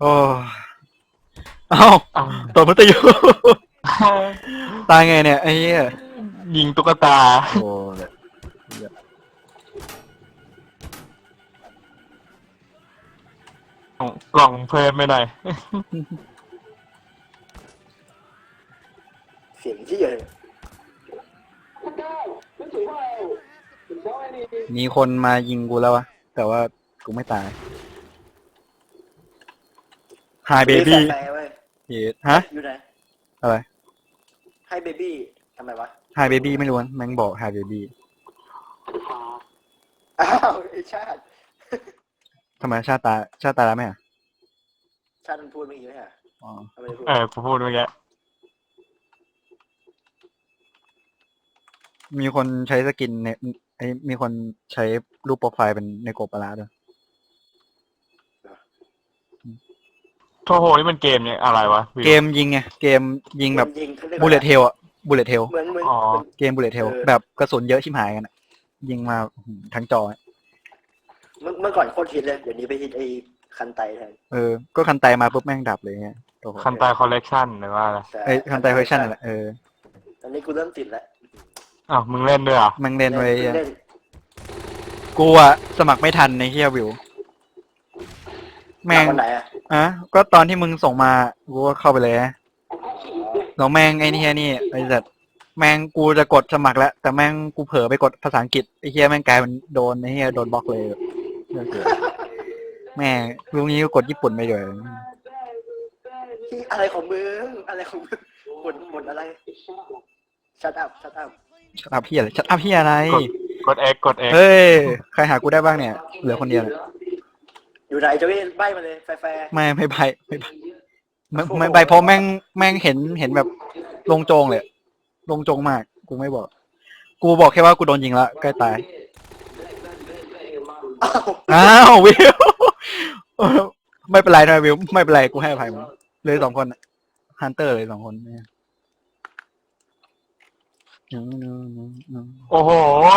โอ้เอ้าอ้าวตัวมันตะยูตายไงเนี่ยไอ้เหี้ยยิงตุ๊กตา โอ้ยกล่องเพลินไปหน่อยเสียงที่เลยมีคนมายิงกูแล้ววะ แต่ว่ากูไม่ตาย Hi baby แฟนเว้ยฮะ อยู่ไหนอะไรให้เบบี้ทำไมวะ Hi baby ไม่รู้นะแม่งบอก Hi baby อ้าวไอชาติทำไมชาติตาชาติตายแล้วไหมอะชาติมันพูดเมื่อกี้ไหมฮะอ๋อทำไมได้พูดเออกูพูดเมื่อกี้มีคนใช้สกินในไอ้มีคนใช้รูปโปรไฟล์เป็นในกบปลาร้าด้วย โทโหนี่มันเกมเนี่ยอะไรวะวิว เกมยิงไงเกมยิงแบบยิงเขารียกบูว่าเลตเทลอะบูเลตเทลเหมือนเหมือน อ๋อ เกมบูเลตเทลเออ แบบกระสุนเยอะชิมหายกันอะยิงมาทั้งจอ เมื่อเมื่อก่อนโคตรฮิตเลยเดี๋ยวนี้ไปฮิตไอ้คันไตแทนเออ ก็คันไตมาปุ๊บแม่งดับเลยเงี้ยโอ้โหคันไตคอลเลกชันหรือว่าอะไรแต่ไอ้คันไตเวอร์ชันนั่นแหละเออตอนนี้กูเริ่มติดแล้วอ้าวมึงเล่นด้วยเหรอแม่งเล่นไว้เล่นกูอะสมัครไม่ทันในเฮียวิว แม่ง วันไหนอะ อะก็ตอนที่มึงส่งมา กูก็เข้าไปเลยนะแล้วแม่งไอ้นี่เฮียนี่ไอ้สัตว์แม่งกูจะกดสมัครแล้ว แต่แม่งกูเผลอไปกดภาษาอังกฤษไอ้เฮียแม่งกลายเป็นโดนไอ้เฮียโดนบล็อกเลยแม่งลุงนี้ก็กดญี่ปุ่นไปเลยที่อะไรของมึงอะไรของมึงบนบนอะไรชัดอัพชัดอัพชัดอัพเฮียอะไรชัดอัพเฮียอะไร กด X กด X เฮ้ย ใครหากูได้บ้างเนี่ย เหลือคนเดียวเนี่ย อยู่ไหนจะไม่ใบมาเลยแฟร์ไม่ไม่ไปไม่ไปไม่ไม่ไปเพราะแม่งแม่งเห็นเห็นแบบลงโจงเลย ลงโจงมาก กูไม่บอก กูบอกแค่ว่ากูโดนยิงแล้วใกล้ตายๆอ้าวอ้าววิวไม่เป็นไรนะวิวไม่เป็นไรกูให้อภัยมึงเลยสองคนฮันเตอร์เลยสองคนเนี่ยโอ้โห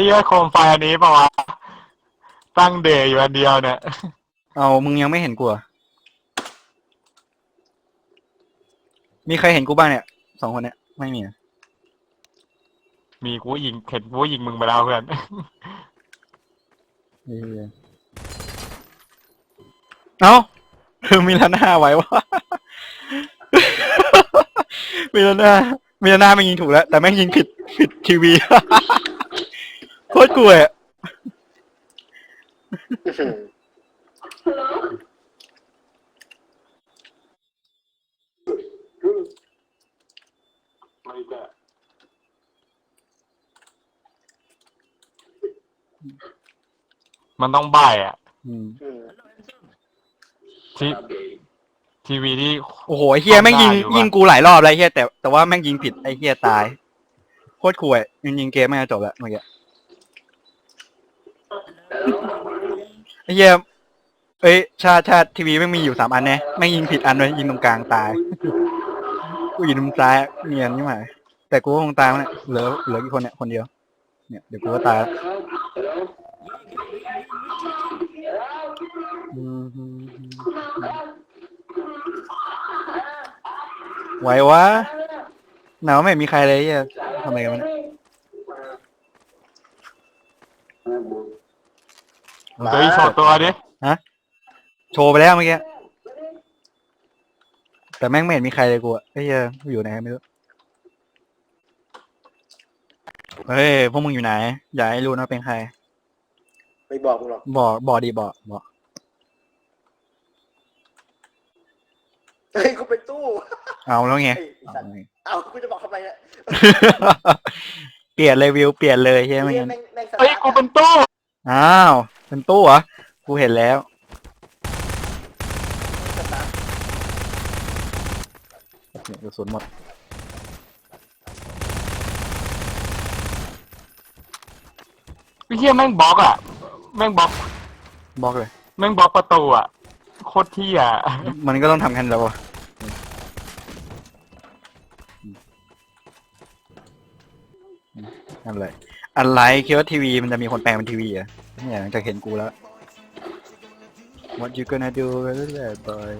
เหี้ยอะโคมไฟอันนี้ปะวะตั้งเดย์อยู่อันเดียวเนี่ย เอามึงยังไม่เห็นกูเหรอมีใครเห็นกูบ้างเนี่ยสองคนเนี่ยไม่มีอะมีกูยิงเห็นกูยิงมึงไปแล้วเพื่อนเหี้ยเอ้าคือมีลาน่าไว้วะมีลาน่ามีลาน่าไม่ยิงถูกแล้ว แต่แม่งยิงผิดผิดทีวี โคตรกลัวอะ มันต้องบ่ายอะ อืมอืมที่ทีวีที่ โอ้โหไอ้เฮียแม่งยิงทำได้อยู่วะ ยิงกูหลายรอบแล้วไอ้เฮียแต่แต่ว่าแม่งยิงผิดไอ้เฮียตายโคตรกลัวอะยิงยิงเกมแม่งจะจบแล้วเมื่อกี้ไอ้เฮียเอ้ยชาติชาติทีวีแม่งมีอยู่สามอันแน่แม่งยิงผิดอันเลยยิงตรงกลางตาย กูอยู่ตรงซ้ายเนียนนี่หมายแต่กูก็คงตายแล้วเนี่ยเหลือเหลือกี่คนเนี่ยคนเดียวเนี่ยเดี๋ยวกูก็ตายแล้วอืม ไหววะหนาวไม่มีใครเลยเหี้ยทำไมกันวะเนี่ยมึงจะอีโชว์ตัวดิโชว์ไปแล้วเมื่อกี้แต่แม่งไม่เห็นมีใครเลยกูอะไอ้เหี้ยอยู่ไหนไม่รู้เฮ้ยพวกมึงอยู่ไหน อย่าให้รู้นะเป็นใคร ไม่บอกมึงหรอกบอกบอกดีบอกบอก เฮ้ยกูเป็นตู้เอาแล้วไงเฮ้ยไอ้สัตว์เอากูจะบอกทำไมเนี่ยเปลี่ยนเลยวิวเปลี่ยนเลยใช่ไหมเฮ้ยงั้นแม่งแม่งสเฮ้ยตาร์ทกูเป็นตู้อ้าว เป็นตู้เหรอ กูเห็นแล้ว สตาร์ทเนี่ยกระสุนหมด ไอ้เหี้ยแม่งบล็อกอะ แม่งบล็อกบอกเลย แม่งบล็อกประตูอะโคตรที่อะมันก็ต้องทำกันแล้วอะ อะไรอะไรคิดว่าทีวีมันจะมีคนแปลงเป็นทีวีเหรอะเนี่ยหลังจากเห็นกูแล้ว What you gonna do with that boy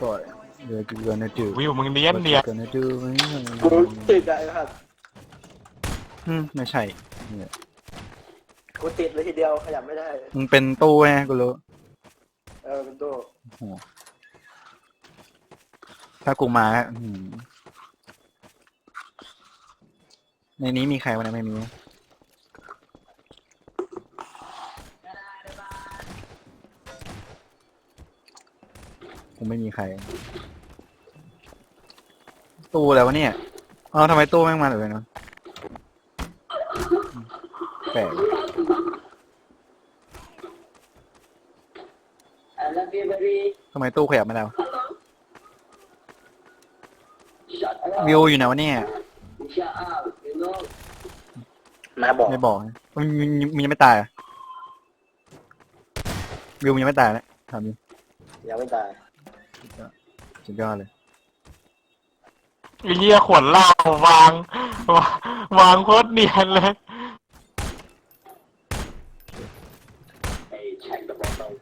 What you gonna do วิวมึงเนียน What เนีย you น gonna do กูติดอะไอ้ครับอืมไม่ใช่เนี่ยกูติดเลยทีเดียวขยับไม่ได้ มึงเป็นตู้ไงกูรู้เออเป็นตัวโอ้โหถ้ากูมาอื้อหือ ในนี้มีใครวะเนี่ยไม่มี คงไม่มีใคร ตู้แล้ววะเนี่ยเอ๋อทำไมตู้แม่งมาเลยเนาะแปลก I love you, baby. ทำไมตู้ขยับไม่ได้วะ Shut up. วิวอยู่ไหนวะเนี่ย Shut up. You know. มาบอกไม่บอกนะมันมีมีมียังไม่ตายเหรอะวิวมันยังไม่ตายนะถามจริงยังไม่ตายสุดยอดเลย ไอ้เหี้ยขวดเหล้าวาง วางวางโคตรเนียนเลย Hey, check the bottle.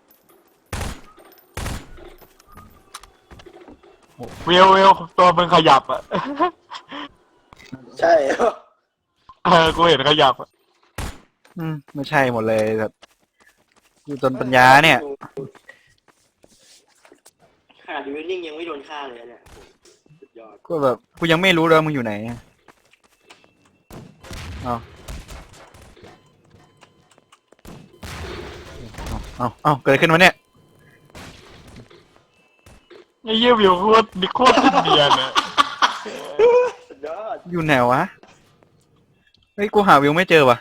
วิววิวตัวมึงขยับอะ ใช่ เออกูเห็นขยับอะอืมไม่ใช่หมดเลยแบบอยู่จนปัญญาเนี่ยขนาดอยู่นิ่งยังไม่โดนฆ่าเลยเนี่ยสุดยอดก็แบบกูยังไม่รู้เลยว่ามึงอยู่ไหนเอาเอาเอาเอาเกิดอะไรขึ้นวะเนี่ย ไอ้เหี้ยวิวโคตรดิโคตรเนียนอะสุดยอด อยู่ไหนวะ เฮ้ยกูหาวิวไม่เจอวะ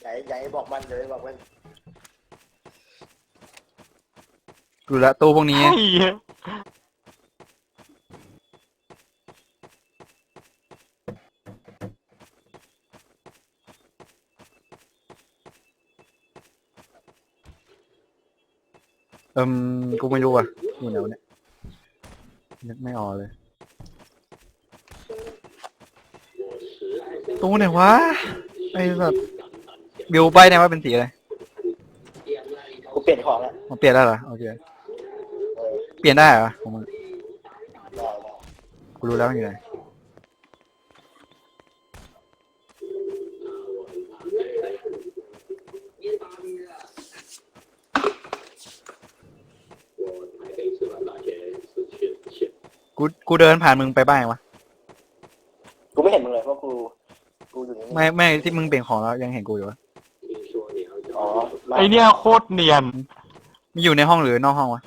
ใหญ่ใหญ่บอกมันเลยบอกมันดูละตู้พวกนี้ ไอ้เหี้ยเอิมกูไม่รู้ว่ะอยู่ไหนวะเนี่ยนึกไม่ออกเลย ตู้ไหนวะไอ้แบบวิวใบเนี่ยว่าเป็นสีอะไรกูเปลี่ยนของแล้วมาเปลี่ยนได้เหรอโอเคเออเปลี่ยนได้เหรอของมึงได้ได้กูรู้แล้วมันอยู่ไหนกูกูเดินผ่านมึงไปบ้างวะกูไม่เห็นมึงเลยเพราะกู กูอยู่นี่ไม่ไม่ที่มึงเปลี่ยนของแล้วยังเห็นกูอยู่วะอ๋อมาไอ้เนี่ยโคตรเนียน มีอยู่ในห้องหรือนอกห้องวะ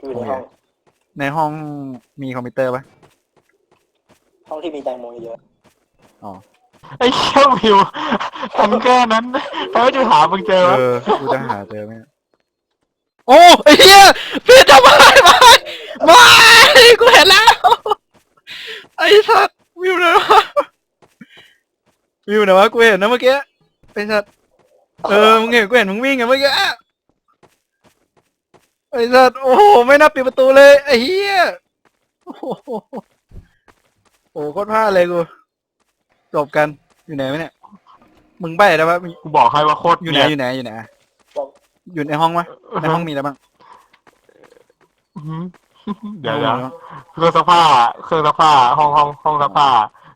กูอยู่ในห้องในห้องมีคอมพิวเตอร์ปะห้องที่มีแตงโมเยอะอ๋อ ไอ้เหี้ยวิวทำแค่นั้นแล้วจะหามึงเจอวะเออ กูจะหาเจอไหมโอ้ไอ้เหี้ยพี่ทำไมไม่ไม่กูเห็นแล้ว ไอ้สัตว์วิวไหนวะ วิวไหนวะกูเห็นนะเมื่อกี้ไอ้สัตว์เออมึงเห็นกูเห็นมึงวิ่งอะเมื่อกี้ไอ้สัตว์โอ้โหไม่น่าปิดประตูเลยไอ้เหี้ยโอ้โหโอ้โหโคตรพลาดเลยกูจบกันอยู่ไหนวะเนี่ยมึงใบ้ได้ปะกูบอกให้ว่าโคตรอยู่ไหนเนียนอยู่ไหนอยู่ไหนบอกอยู่ในห้องวะในห้องมีอะไรบ้างอื้อหือเดี๋ยวเดี๋ยวเครื่องซักผ้าเครื่องซักผ้าห้องห้องห้องซักผ้า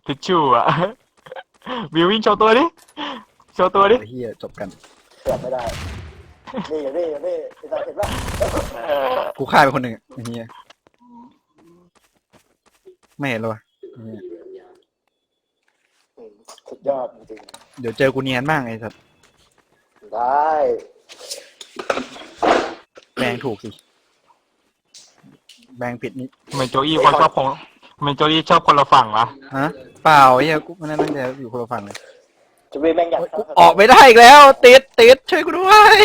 ทิชชู่อะ วิววิ่งโชว์ตัวดิ โชว์ตัวดิไอ้เฮียจบกัน เกือบไม่ได้นี่อยู่นี่อยู่นี่ไอ้สัตว์เห็นปะเออกูฆ่าไปคนหนึ่งอะไอ้เฮียไม่เห็นเลยวะไอ้เหี้ยอืมสุดยอดจริงเดี๋ยวเจอกูเนียนบ้างไอ้สัตว์ๆได้แบงถูกสิ แบงผิดนี่ทำไมโจอี้คนชอบของทำไมโจอี้ชอบคนละฝั่งวะฮะ เปล่าไอ้เฮียกูมันนั่งแต่อยู่คนละฝั่งเลยจะไปแม่งอยากโอ๊ยกูออกไม่ได้อีกแล้ว ติดติดช่วยกูด้วย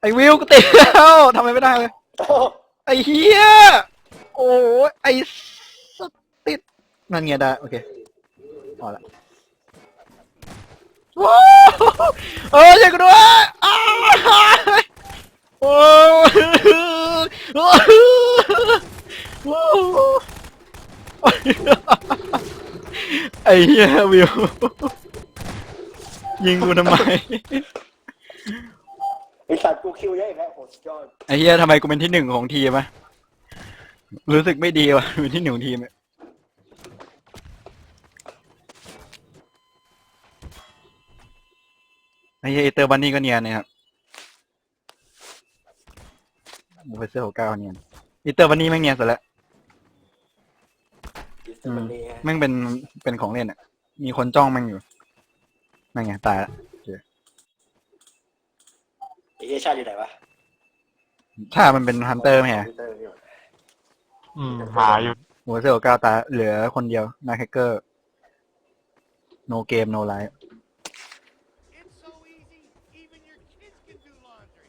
ไอ้วิวกูติดแล้วทำไมไม่ได้เลยโอ้ไอ้เฮียโอ้ยไอ้สัตว์ติดนั่นไงได้โอเคพอละว้าวเออช่วยกูด้วยอ้ายโอ้ยโอ้ยโอ้ย ไอ้เหี้ยวิว ยิงกูทำไม ไอ้สัตว์กูคิวเยอะอีกแล้วโหสุดยอดไอ้เหี้ยทำไมกูเป็นที่หนึ่งของทีมอะรู้สึกไม่ดีว่ะเป็นที่หนึ่งของทีมอะไอ้เหี้ยเตอร์บันนี่ก็เนียนเนี่ยครับโมเฟเซอร์ของเก้าเนียนอีเตอร์บันนี่แม่งเนียนสุดแล้ว อิสตันเนียแม่งเป็นเป็นของเล่นอะ มีคนจ้องแม่งอยู่นั่นไงตายละไอ้เหี้ยชาติอยู่ไหนวะถ้ามันเป็นฮันเตอร์ไหมฮะคอมพิวเตอร์นี่หว่าอืมหาอยู่โมเฟเซอร์ของเก้าตายเหลือคนเดียวนาแฮกเกอร์ no game no life It's so easy, even your kids can do laundry.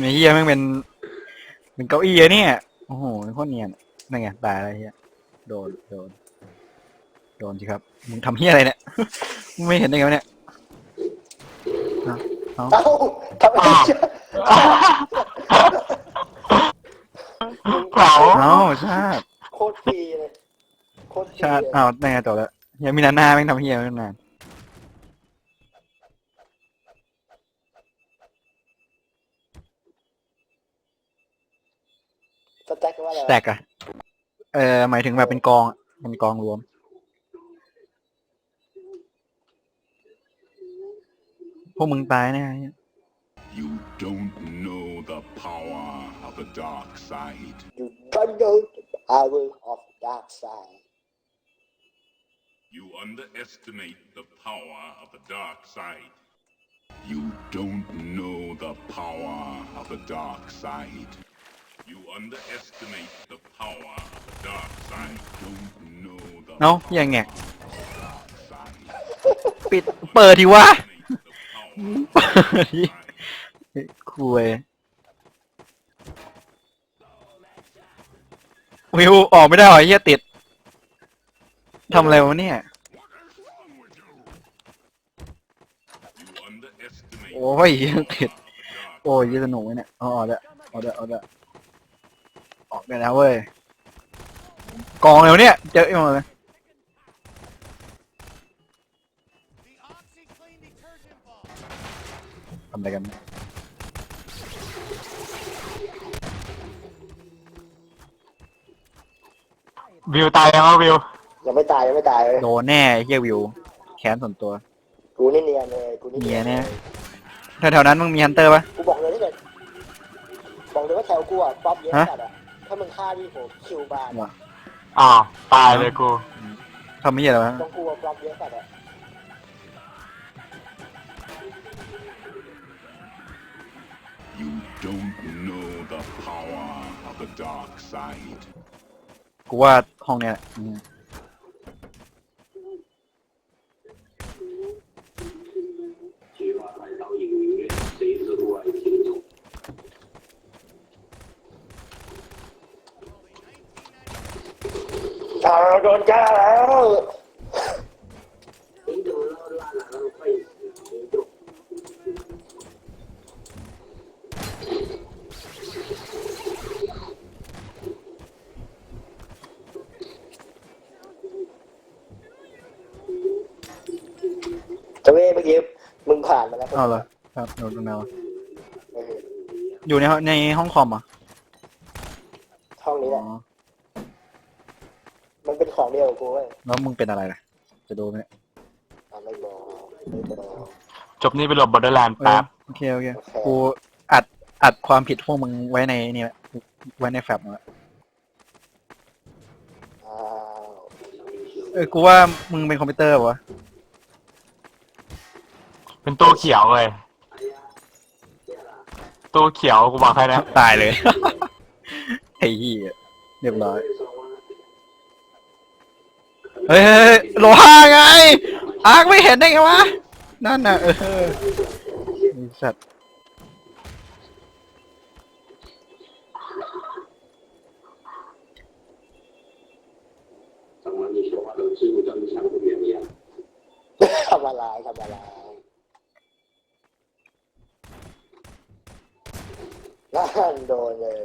ไอ้เหี้ยแม่งเป็นเป็นเก้าอี้อะเนี่ย โอ้โหโคตรเนียน นั่นไงตายอะไรเหี้ยโดนโดนโดนสิครับมึงทำเหี้ยอะไรเนี่ยมึงไม่เห็นได้ไงวะเนี่ยเอ้าทำไมเชื่อเผาเอ้าชาติโคตรฟรีเลยโคตรฟรีชาติเลยอ้าวนั่นไงจบแล้วยังมีนาหน้าแม่งทำเหี้ยไม่นานสแต็กว่าอะไรแตกอะเออหมายถึงแบบเป็นกองอะเป็นกองรวม พวกมึงตายแน่ไอ้เหี้ย You don't know the power of the dark side. อยู่ don't know the power of dark side You underestimate the power of the dark side. You don't know the power of the dark side. You underestimate the power of the dark side. Don't know the เอ้าเหี้ยังไง side. ปิดเปิดทีวะ Underestimate the power of the dark side. คุยวิวออกไม่ได้หรอไอ้เหี้ยติดทำอะไรวะเนี่ย You underestimate โอ้ยเหี้ยติด โอ้ยยี่สนุกไหมเนี่ยเอาออกเด้อออกเด้อออกเด้ อออกได้แล้วเว้ย กองแล้วเนี่ย เจอหมดเลย The OxyClean detergent ball. ทำอะไรกันวิวตายยังวะวิว ยังไม่ตายยังไม่ตายเลยโดนแน่ไอ้เฮียวิวแค้นส่วนตัว กูนี่เนียนเลยกูนี่เนียนเลแน่ยแถวๆนั้นมึงมีฮันเตอร์ปะ กูบอกเลยถ้าเกิดบอกเลยว่าแถวกูอะป๊อปเยอะฮะจัดอะ ถ้ามึงฆ่าที่ผมคิวบานว่ะอ้าวตายเลยกู ทำไม่เหี้ยอะไรวะต้องกลัวป๊อปเยอะจัดอะ You don't know the power of the dark side. กูว่าห้องเนี้ยแหละอืม เอาเหรอครับโดนตรงไหนวะเอออยู่ในห้องในห้องคอมเหรอะห้องนี้แหอ๋ละอมันเป็นของเดียวกับกูเว้ยแล้วมึงเป็นอะไรล่ะ จะดูไหมเนี่ยอะไม่บอกไม่บอก จบนี่ไปหลบบอร์เดอร์แลนด์เออแป๊บโอเคโอเคโอเค กูอัดอัดความผิดพวกมึงไว้ในนี่แหละไว้ในแฟบมาแล้วอ้าวเออกูว่ามึงเป็นคอมพิวเตอร์ปะวะ เป็นตัวเขียวเลย ตัวเขียวกูบอกให้นะ ตายเลย ไอ้เหี้ยเรียบร้อย เฮ้ยเฮ้ยเฮ้าไง อาร์คไม่เห็นได้ไงวะ นั่นน่ะเออนี่สัตว์ทำอะไรทำอะไร นั่นโดนเลย